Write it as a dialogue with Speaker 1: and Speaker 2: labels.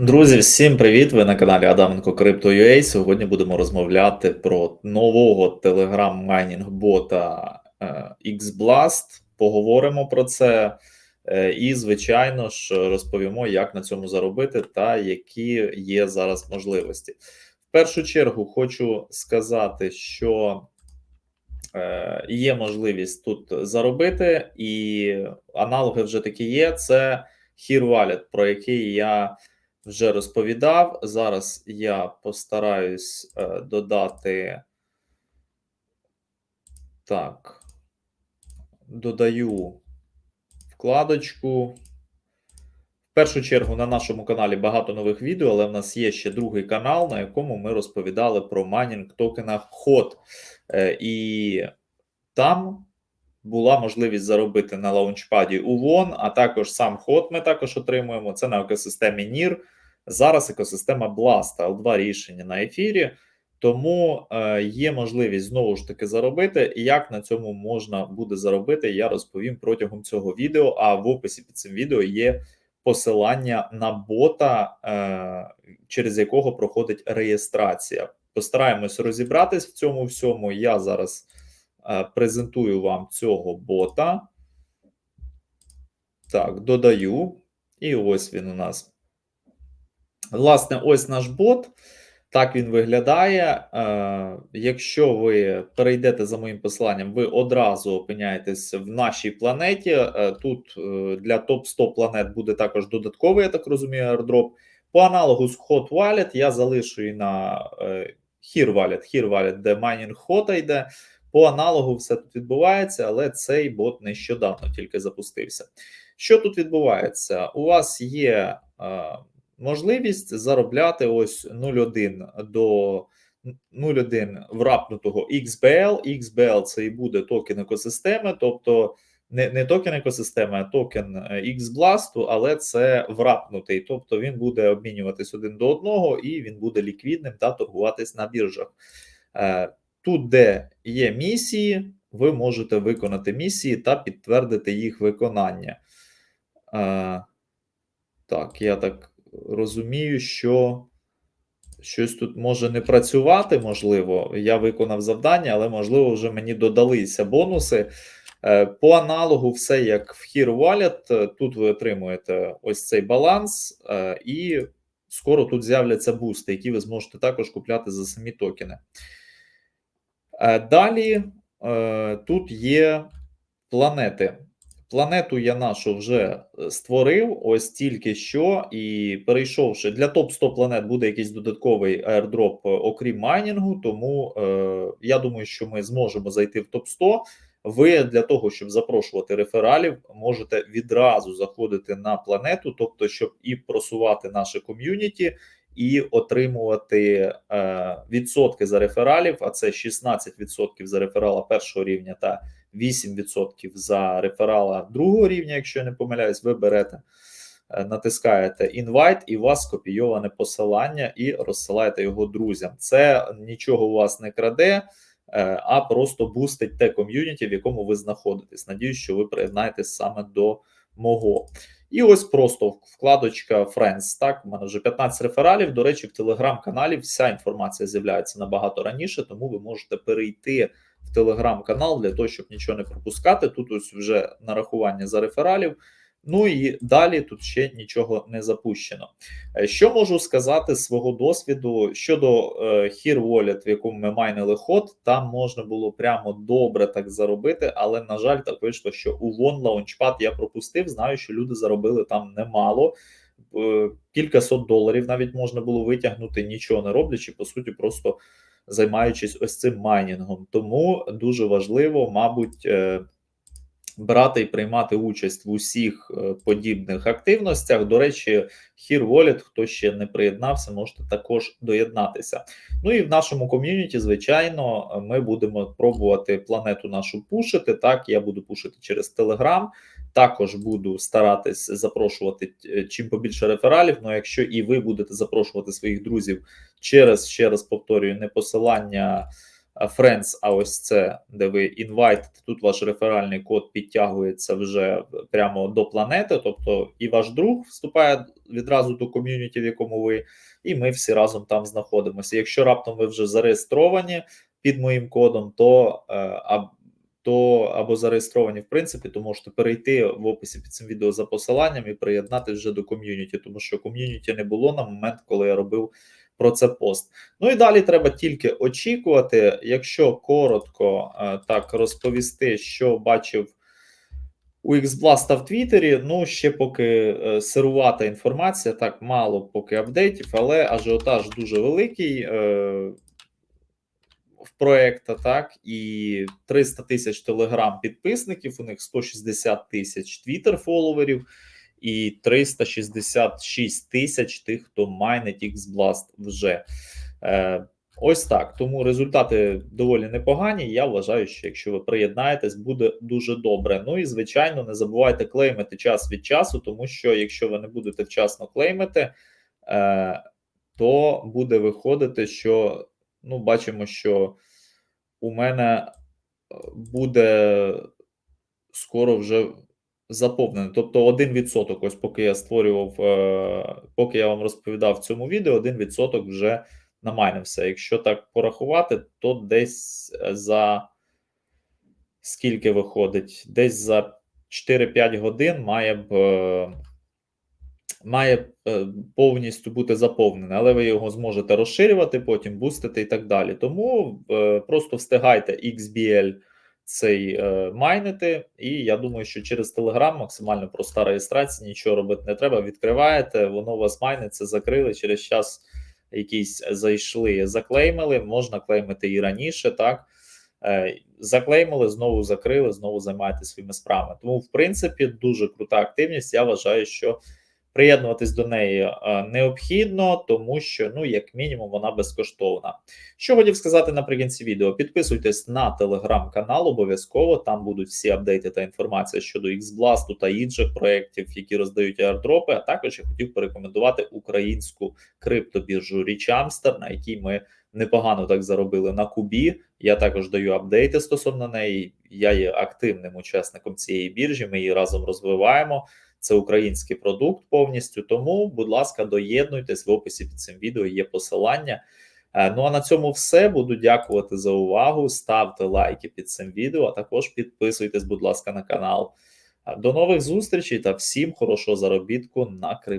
Speaker 1: Друзі, всім привіт! Ви на каналі Адаменко Crypto.ua. Сьогодні будемо розмовляти про нового телеграм майнінг бота е, XBlast. Поговоримо про це е, і, звичайно ж, розповімо, як на цьому заробити та які є зараз можливості. В першу чергу хочу сказати, що е, є можливість тут заробити, і аналоги вже такі є. Це Here Wallet, про який я вже розповідав. Зараз я постараюсь е, додати. Так, додаю вкладочку. В першу чергу на нашому каналі багато нових відео, але в нас є ще другий канал, на якому ми розповідали про майнінг токена HOT. Е, і там була можливість заробити на лаунчпаді UWON, а також сам HOT ми також отримуємо. Це на екосистемі NIR. Зараз екосистема Blast, L2 рішення на ефірі, тому е, є можливість знову ж таки заробити. І як на цьому можна буде заробити, я розповім протягом цього відео. А в описі під цим відео є посилання на бота, е, через якого проходить реєстрація. Постараємось розібратись в цьому всьому. Я зараз е, презентую вам цього бота. Так, додаю. І ось він у нас. Власне, ось наш бот. Так він виглядає. Е, Якщо ви перейдете за моїм посиланням, ви одразу опиняєтесь в нашій планеті. Е, Тут е, для топ 100 планет буде також додатковий, я так розумію, airdrop. По аналогу з Hot Wallet я залишую на е, Here Wallet, Here Wallet, де майнінг Hot йде. По аналогу все тут відбувається, але цей бот нещодавно тільки запустився. Що тут відбувається? У вас є. Е, можливість заробляти ось 0,1 до 0,1 врапнутого XBL. XBL це і буде токен екосистеми, тобто не не токен екосистеми, а токен е, XBlast, але це врапнутий, тобто він буде обмінюватись один до одного і він буде ліквідним та торгуватись на біржах. Е, тут, де є місії, ви можете виконати місії та підтвердити їх виконання. Е, так, я так розумію, що щось тут може не працювати. Можливо, я виконав завдання, але можливо, вже мені додалися бонуси. Е, по аналогу, все як в Here Wallet, Тут ви отримуєте ось цей баланс, е, і скоро тут з'являться бусти, які ви зможете також купляти за самі токени. Е, далі тут є планети. Планету я нашу вже е, створив ось тільки що, і перейшовши для топ 100 планет, буде якийсь додатковий аірдроп, е, окрім майнінгу. Тому е, я думаю, що ми зможемо зайти в топ 100 Ви для того, щоб запрошувати рефералів, можете відразу заходити на планету, тобто, щоб і просувати наше ком'юніті, і отримувати е, відсотки за рефералів. А це 16% за реферала першого рівня та 8% за реферала другого рівня, якщо я не помиляюсь, ви берете, е, натискаєте інвайт, і у вас скопійоване посилання і розсилаєте його друзям. Це нічого у вас не краде, е, а просто бустить те ком'юніті, в якому ви знаходитесь. Надіюсь, що ви приєднаєтесь саме до мого. І ось просто вкладочка Friends. Так, у мене вже 15 рефералів. До речі, в телеграм-каналі вся інформація з'являється набагато раніше, тому ви можете перейти в телеграм-канал для того, щоб нічого не пропускати. Тут ось вже нарахування за рефералів. Ну і далі тут ще нічого не запущено. Е, що можу сказати з свого досвіду щодо е, Here Wallet, в якому ми майнили ход, там можна було прямо добре так заробити, але, на жаль, так вийшло, що у Вон Launchpad я пропустив. Знаю, що люди заробили там немало. Е, кількасот доларів навіть можна було витягнути, нічого не роблячи, по суті, просто займаючись ось цим майнінгом. Тому дуже важливо, мабуть, е, брати і приймати участь в усіх е, подібних активностях. До речі, Here Wallet, хто ще не приєднався, можете також доєднатися. Ну і в нашому ком'юніті, звичайно, ми будемо пробувати планету нашу пушити. Так, я буду пушити через Telegram. Також буду старатись запрошувати е, чим побільше рефералів. Ну, якщо і ви будете запрошувати своїх друзів через ще раз повторюю, не посилання Friends, а ось це, де ви інвайтите, тут ваш реферальний код підтягується вже прямо до планети. Тобто і ваш друг вступає відразу до ком'юніті, в якому ви, і ми всі разом там знаходимося. Якщо раптом ви вже зареєстровані під моїм кодом, то, е, а, то або зареєстровані в принципі, то можете перейти в описі під цим відео за посиланням і приєднатися вже до ком'юніті, тому що ком'юніті не було на момент, коли я робив про це пост. Ну і далі треба тільки очікувати. Якщо коротко е, так розповісти, що бачив у Xblast в Твіттері, ну ще поки е, сирувата інформація, так мало поки апдейтів, але ажіотаж дуже великий. Е, в проекта, так, і 300 тисяч телеграм підписників, у них 160 тисяч твіттер фоловерів, і 366 тисяч тих, хто майнить Xblast вже. Е, ось так. Тому результати доволі непогані. Я вважаю, що якщо ви приєднаєтесь, буде дуже добре. Ну і звичайно, не забувайте клеймити час від часу, тому що якщо ви не будете вчасно клеймити, е, то буде виходити, що ну, бачимо, що у мене е, буде скоро вже заповнений. Тобто 1%, ось поки я створював, е, поки я вам розповідав в цьому відео, 1% вже намайнився. Якщо так порахувати, то десь за скільки виходить? Десь за 4-5 годин має б. Має е, повністю бути заповнене, але ви його зможете розширювати, потім бустити і так далі. Тому е, просто встигайте XBL цей е, майнити, і я думаю, що через Telegram максимально проста реєстрація, нічого робити не треба. Відкриваєте, воно у вас майниться, закрили через час. Якісь зайшли, заклеймили, можна клеймити і раніше, так заклеймили, знову закрили, знову займаєтесь своїми справами. Тому, в принципі, дуже крута активність. Я вважаю, що приєднуватись до неї е, необхідно, тому що, ну, як мінімум, вона безкоштовна. Що хотів сказати наприкінці відео: підписуйтесь на телеграм-канал, обов'язково там будуть всі апдейти та інформація щодо Xblast та інших проєктів, які роздають аірдропи. А також я хотів порекомендувати українську криптобіржу Річамстер, на якій ми непогано так заробили на кубі. Я також даю апдейти стосовно неї. Я є активним учасником цієї біржі. Ми її разом розвиваємо. Це український продукт повністю. Тому, будь ласка, доєднуйтесь в описі під цим відео. Є посилання. Е, Ну а на цьому все. Буду дякувати за увагу. Ставте лайки під цим відео, а також підписуйтесь, будь ласка, на канал. Е, До нових зустрічей та всім хорошого заробітку на крипто.